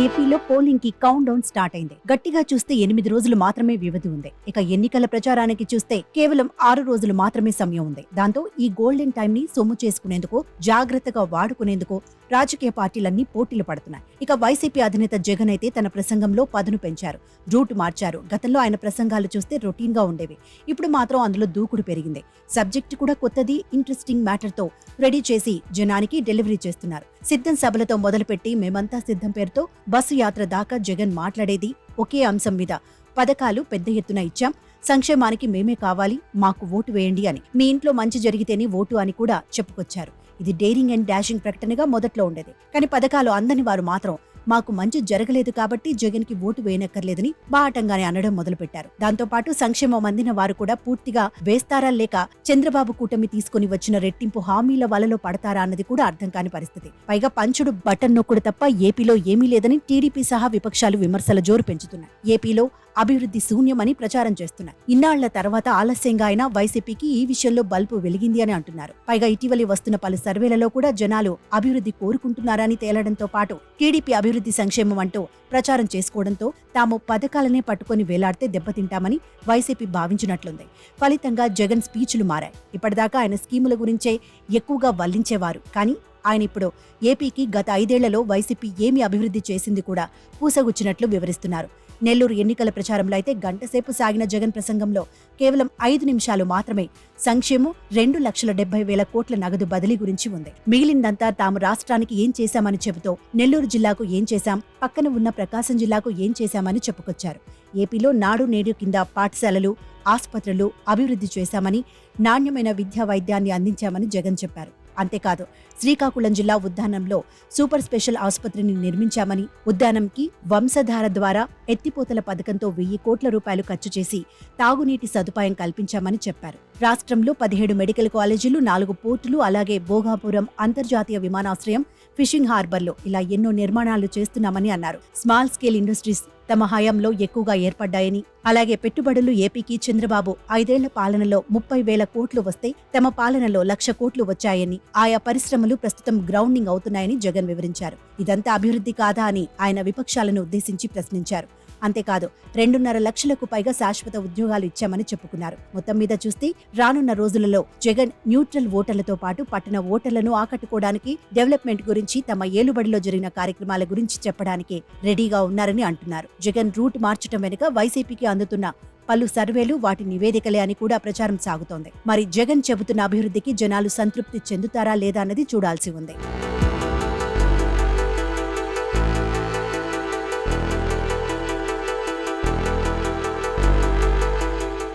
ఏపీలో పోలింగ్కి count down start అయింది. గట్టిగా చూస్తే ఎనిమిది రోజులు మాత్రమే వ్యవధి ఉంది. ఇక ఎన్నికల ప్రచారానికి చూస్తే కేవలం ఆరు రోజులు మాత్రమే సమయం ఉంది. దాంతో ఈ గోల్డెన్ టైం ని సొమ్ము చేసుకునేందుకు జాగ్రత్తగా వాడుకునేందుకు రాజకీయ పార్టీలన్నీ పోటీలు పడుతున్నాయి. ఇక వైసీపీ అధినేత జగన్ అయితే తన ప్రసంగంలో పదును పెంచారు. రూట్ మార్చారు. గతంలో ఆయన ప్రసంగాలు చూస్తే రొటీన్గా ఉండేవి. ఇప్పుడు మాత్రం అందులో దూకుడు పెరిగింది. సబ్జెక్ట్ కూడా కొత్తది ఇంట్రెస్టింగ్ మ్యాటర్తో రెడీ చేసి జనానికి డెలివరీ చేస్తున్నారు. సిద్ధం సభలతో మొదలుపెట్టి మేమంతా సిద్ధం పేరుతో బస్సు యాత్ర దాకా జగన్ మాట్లాడేది ఒకే అంశం మీద. పథకాలు పెద్ద ఎత్తున ఇచ్చాం. సంక్షేమానికి మేమే కావాలి. మాకు ఓటు వేయండి అని. మీ ఇంట్లో మంచి జరిగితేనే ఓటు అని కూడా చెప్పుకొచ్చారు. ఇది డేరింగ్ అండ్ డాషింగ్ ప్రకటనగా మొదట్లో ఉండేది. కానీ పథకాలు అందని వారు మాత్రం మాకు మంచి జరగలేదు కాబట్టి జగన్కి ఓటు వేయనక్కర్లేదని బాహటంగానే అనడం మొదలుపెట్టారు. దాంతో పాటు సంక్షేమం అందిన వారు కూడా పూర్తిగా వేస్తారా లేక చంద్రబాబు కూటమి తీసుకుని వచ్చిన రెట్టింపు హామీల వలలో పడతారా అన్నది కూడా అర్థం కాని పరిస్థితి. పైగా పంచుడు బటన్ నొక్కుడు తప్ప ఏపీలో ఏమీ లేదని టీడీపీ సహా విపక్షాలు విమర్శల జోరు పెంచుతున్నాయి. ఏపీలో అభివృద్ధి శూన్యమని ప్రచారం చేస్తున్నారు ఇన్నాళ్ళ తర్వాత ఆలస్యంగా అయినా వైసీపీకి ఈ విషయంలో బల్బు వెలిగింది అని అంటున్నారు. పైగా ఇటీవలి వస్తున్న పలు సర్వేలలో కూడా జనాలు అభివృద్ధి కోరుకుంటున్నారని తేలడంతో పాటు టీడీపీ అభివృద్ధి సంక్షేమం అంటూ ప్రచారం చేసుకోవడంతో తాము పథకాలనే పట్టుకొని వేలాడితే దెబ్బతింటామని వైసీపీ భావించినట్లుంది. ఫలితంగా జగన్ స్పీచ్లు మారాయి. ఇప్పటిదాకా ఆయన స్కీముల గురించే ఎక్కువగా వల్లించేవారు. కానీ ఆయన ఇప్పుడు ఏపీకి గత ఐదేళ్ళలో వైసీపీ ఏమి అభివృద్ధి చేసింది కూడా పూసగుచ్చినట్లు వివరిస్తున్నారు. నెల్లూరు ఎన్నికల ప్రచారంలో అయితే గంటసేపు సాగిన జగన్ ప్రసంగంలో కేవలం ఐదు నిమిషాలు మాత్రమే సంక్షేమం రెండు లక్షల డెబ్బై వేల కోట్ల నగదు బదిలీ గురించి ఉంది. మిగిలిందంతా తాము రాష్ట్రానికి ఏం చేశామని చెబుతూ నెల్లూరు జిల్లాకు ఏం చేశాం పక్కన ఉన్న ప్రకాశం జిల్లాకు ఏం చేశామని చెప్పుకొచ్చారు. ఏపీలో నాడు నేడు కింద పాఠశాలలు ఆసుపత్రులు అభివృద్ధి చేశామని నాణ్యమైన విద్యా వైద్యాన్ని అందించామని జగన్ చెప్పారు. అంతేకాదు శ్రీకాకుళం జిల్లా ఉద్యానంలో సూపర్ స్పెషల్ ఆసుపత్రిని నిర్మించామని ఉద్యానంకి వంశధార ద్వారా ఎత్తిపోతల పథకంతో వెయ్యి కోట్ల రూపాయలు ఖర్చు చేసి తాగునీటి సదుపాయం కల్పించామని చెప్పారు. రాష్ట్రంలో పదిహేడు మెడికల్ కాలేజీలు నాలుగు పోర్టులు అలాగే భోగాపురం అంతర్జాతీయ విమానాశ్రయం ఫిషింగ్ హార్బర్లో ఇలా ఎన్నో నిర్మాణాలు చేస్తున్నామని అన్నారు. స్మాల్ స్కేల్ ఇండస్ట్రీస్ తమ హయాంలో ఎక్కువగా ఏర్పడ్డాయని అలాగే పెట్టుబడులు ఏపీకి చంద్రబాబు ఐదేళ్ళ పాలనలో ముప్పై వేల కోట్లు వస్తే తమ పాలనలో లక్ష కోట్లు వచ్చాయని ఆయా పరిశ్రమలు ప్రస్తుతం గ్రౌండింగ్ అవుతున్నాయని జగన్ వివరించారు. ఇదంతా అభివృద్ధి కాదా అని ఆయన విపక్షాలను ఉద్దేశించి ప్రశ్నించారు. అంతేకాదు రెండున్నర లక్షలకు పైగా శాశ్వత ఉద్యోగాలు ఇచ్చామని చెప్పుకున్నారు. మొత్తం మీద చూస్తే రానున్న రోజులలో జగన్ న్యూట్రల్ ఓటర్లతో పాటు పట్టణ ఓటర్లను ఆకట్టుకోవడానికి డెవలప్మెంట్ గురించి తమ ఏలుబడిలో జరిగిన కార్యక్రమాల గురించి చెప్పడానికి రెడీగా ఉన్నారని అంటున్నారు. జగన్ రూట్ మార్చడం వెనుక వైసీపీకి అందుతున్న పలు సర్వేలు వాటి నివేదికలే అని కూడా ప్రచారం సాగుతోంది. మరి జగన్ చెబుతున్న అభివృద్ధికి జనాలు సంతృప్తి చెందుతారా లేదా అన్నది చూడాల్సి ఉంది.